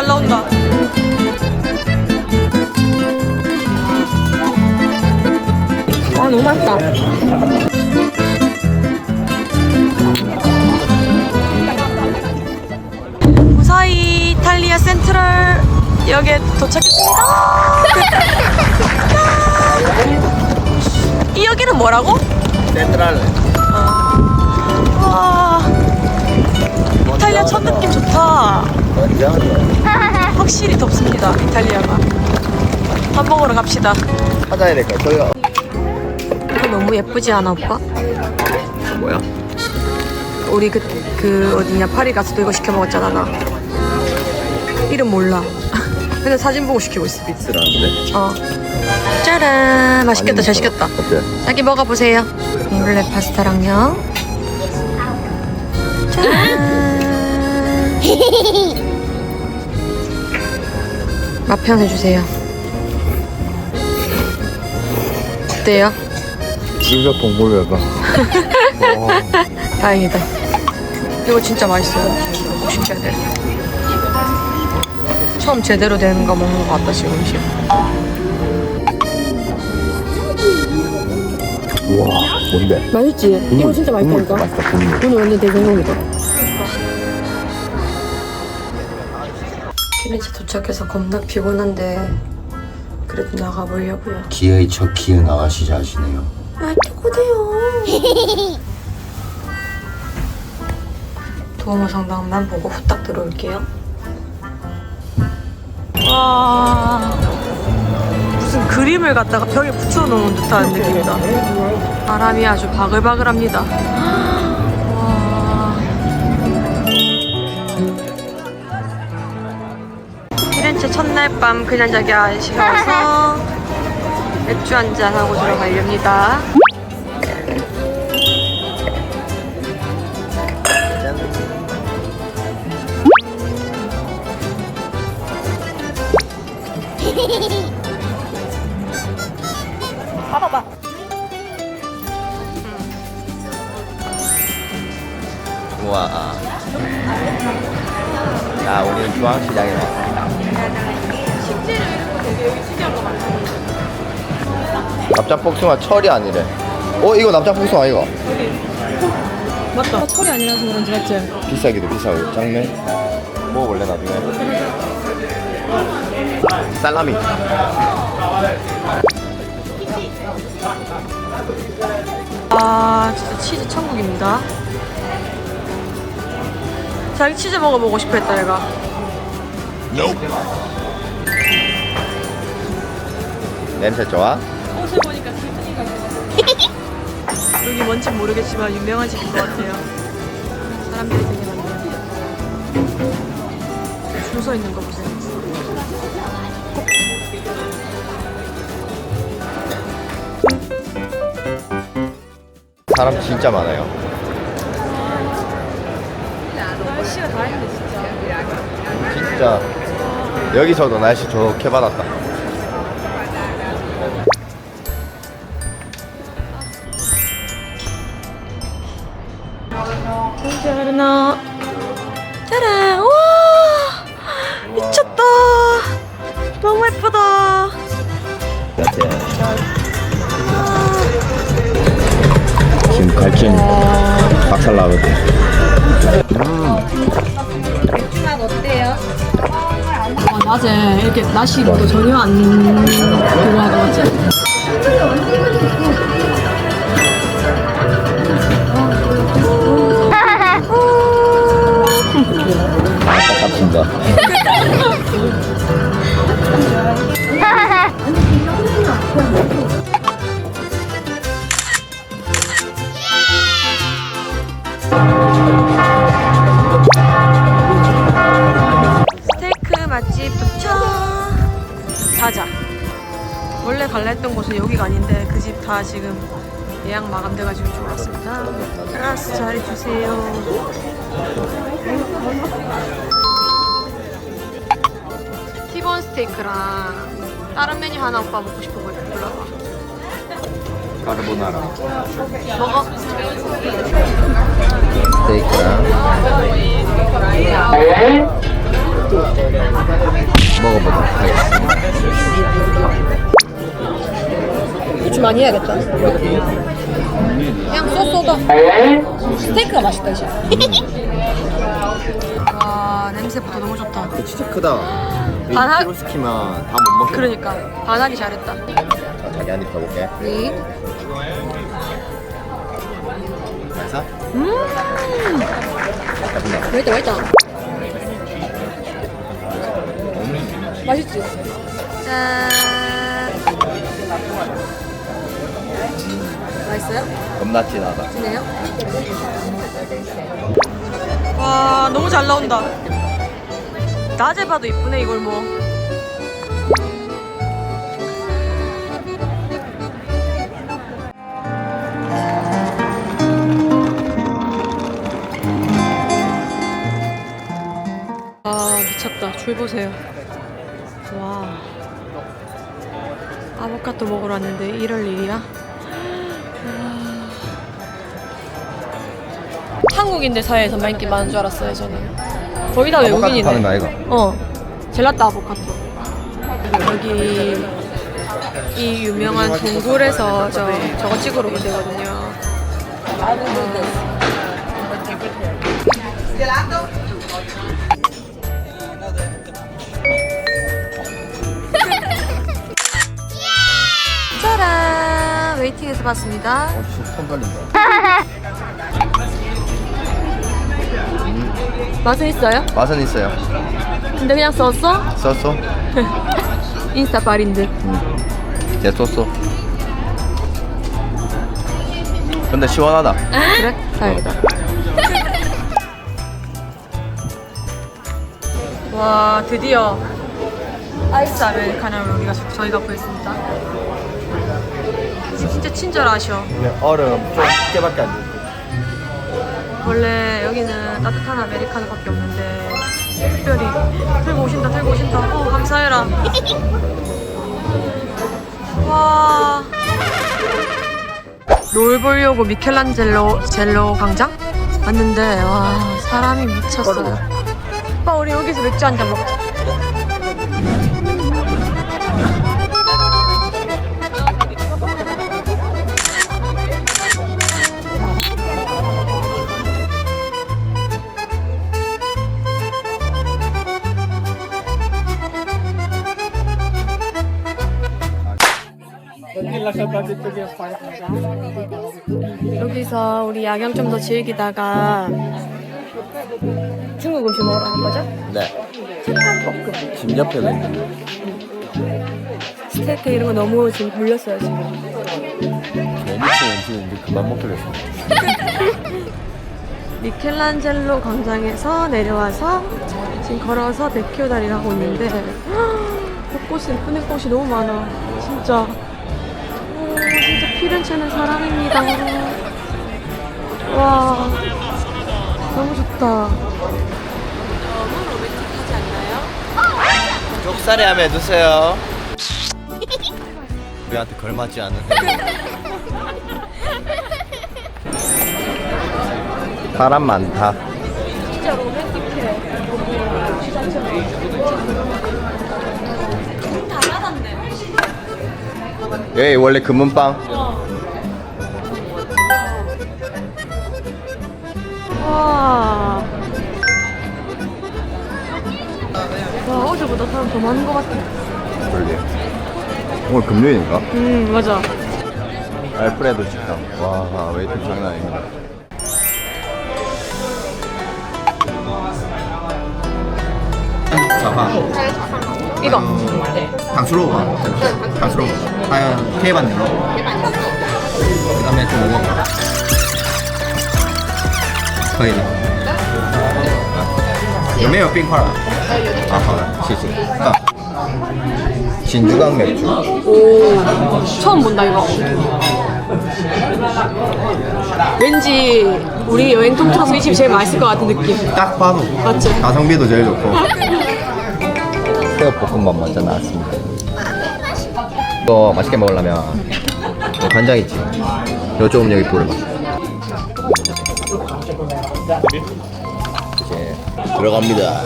잘 나온다. 아 너무 맛있다. 무사히 이탈리아 센트럴 역에 도착했습니다. 이 여기는 뭐라고? 센트랄 와 이탈리아 첫 느낌 좋다. 확실히 덥습니다 이탈리아가. 밥 먹으러 갑시다. 찾아야 될까 저요 이거 너무 예쁘지 않아 오빠? 뭐야? 우리 그, 그 어디냐 파리 가서 도 이거 시켜 먹었잖아 나. 이름 몰라. 근데 사진 보고 시키고 있어. 비스라는데? 어. 짜란. 맛있겠다 잘 시켰다. 어때? 자기 먹어보세요. 블랙 파스타랑요. 짜란 맛 평 해주세요 어때요? 진짜 동물 외가 다행이다. 이거 진짜 맛있어요. 꼭 시켜야 돼. 처음 제대로 되는 거 먹는 것 같다 지금 음식. 우와 뭔데? 맛있지? 이거 진짜 국물 맛있다 국물 오늘 완전 대성공이다. 피렌체 도착해서 겁나 피곤한데 그래도 나가보려고요. 기어이 첫 기어 나가시자 하시네요 아 피곤해요. 도어모 성당만 보고 후딱 들어올게요. 와 무슨 그림을 갖다가 벽에 붙여놓은 듯한 느낌이다. 바람이 아주 바글바글합니다. 첫날 밤 그냥 자기 아쉬워서 맥주 한잔 하고 들어가렵니다. 왔습니다 납작 복숭아 철이 아니래 어 이거 납작 복숭아 이거 맞다. 철이 아니라서 그런지 맞지? 비싸기도 비싸고 작네 먹어볼래 나중에 살라미 아, 진짜 치즈 천국입니다. 자기 치즈 먹어보고 싶어 했다, 얘가. 냄새 좋아? 옷을 보니까 기분이가 여기 뭔지 모르겠지만 유명한 집인 것 같아요. 사람들이 되게 많네요. 줄 서 있는 거 보세요. 사람 진짜 많아요 날씨가 다 했네, 진짜. 진짜 여기서도 날씨 좋게 받았다 짜라나. 짜란. 우와! 미쳤다. 너무 예쁘다. 지금 갈증 박살 나거든 아, 낮에 이렇게 낮이 먹고 전혀 안 그거 하고 맞지? 깝친다 갈라 했던 곳은 여기가 아닌데 그 집 다 지금 예약 마감돼가지고 왔습니다. 알았어, 잘해주세요. 티본 스테이크랑 다른 메뉴 하나 오빠 먹고 싶은 거 골라봐. 까르보나라 먹어. 스테이크랑 먹어보도록 하겠습니다. 후추 많이 해야겠다. 그냥 쏘쏘다. 스테이크가 맛있다, 이제. 와, 냄새부터 너무 좋다. 진짜 크다. 반하- 1kg 시키면 다 못 먹겠다. 그러니까 반하기 잘했다. 자, 자기 한입 써볼게. 네. 그래서 음, 맛있다, 맛있다. 맛있지? 짠. 맛있어요? 겁나 진하다. 진해요? 와, 너무 잘 나온다. 낮에 봐도 이쁘네, 이걸 뭐. 아, 미쳤다. 줄 보세요. 와. 아보카도 먹으러 왔는데 이럴 일이야? 한국인들 사이에서만 인기 많은 줄 알았어요, 저는. 거의 다 외국인이네. 파는 거 아이가? 어. 젤라또 아보카도. 여기 이 유명한 동굴에서 저 저거 찍으러 오면 되거든요. 짜란! 웨이팅에서 봤습니다. 어, 진짜 손 떨린다. 맛은 있어요? 맛은 있어요. 근데 그냥 썼어? 썼어? 인스타 발인 듯. 얘 썼어. 근데 시원하다. 그래? 다행이다. 와 드디어 아이스 아메리카노를 우리가 저희가 구했습니다. 진짜 친절하셔. 근데 얼음 좀 깨밖에 안 돼. 원래 여기는 따뜻한 아메리카노밖에 없는데 특별히 들고 오신다 들고 오신다. 어 감사해라. 와. 롤 보려고 미켈란젤로 젤로 광장 왔는데 와 사람이 미쳤어요. 오빠 우리 여기서 맥주 한 잔 먹자. 여기서 우리 야경 좀 더 즐기다가 중국 음식 먹으러 가는 거죠? 네. 볶음. 집 옆에도 있는데. 스테이크 이런 거 너무 지금 물렸어요 지금. 너무 치는 음식인데 그만 먹기로 했어. 미켈란젤로 광장에서 내려와서 지금 걸어서 100km 다리를 하고 있는데 벚꽃이 예쁜 꽃이 너무 많아 진짜 피렌체는 사랑입니다 와 너무 좋다 너무 로맨틱하지 않나요? 쪽살이 하면 해주세요. 우리한테 걸맞지 않은 사람 많다. 진짜 로맨틱해 여기 원래 금은빵. 와, 어제보다 사람 더 많은 것 같아. 그러게. 오늘 금요일인가? 음, 맞아. 알프레도 식당. 와, 웨이팅 장난 아닙니다. 자파. 이거. 糖醋肉吧，糖醋肉，还有铁板牛肉，给他们去먹어可以的。有没有冰块啊？ 아하, 시시. 아. 진주강 맥주. 오, 처음 본다, 이거. 왠지 우리 여행 통틀어서 이 집이 제일 맛있을 것 같은 느낌. 딱 봐도. 맞지? 가성비도 제일 좋고. 새우볶음밥 먼저 나왔습니다. 이거 맛있게 먹으려면 요 간장 있지. 요좀 여기 뿌려봐. 이제 들어갑니다.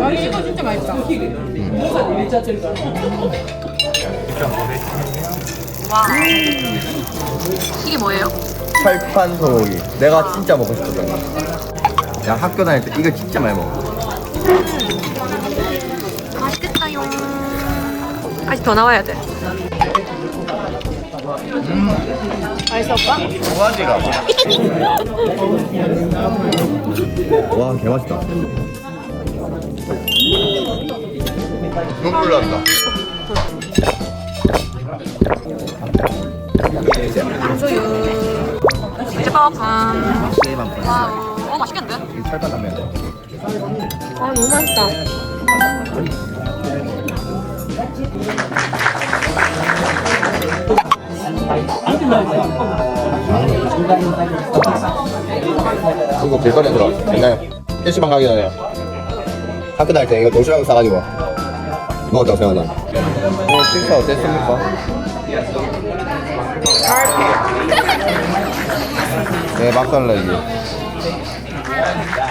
아 이거 진짜 맛있다. 와. 이게 뭐예요? 철판 소고기. 내가 진짜 먹고 싶었던 거. 야 학교 다닐 때 이거 진짜 많이 먹어. 맛있겠다요. 아직 더 나와야 돼. 맛있어 오빠? 두 가지가 와 개맛있다. 눈물 난다. 와우. 어 맛있겠는데? 아 너무 맛있다. 이거 길거리에 들어. 옛날 PC방 가기 전에 학교 다닐 때 이거 도시락을 싸가지고 먹었다고 생각나. 오늘 식사 어땠습니까? 네, 막달라지.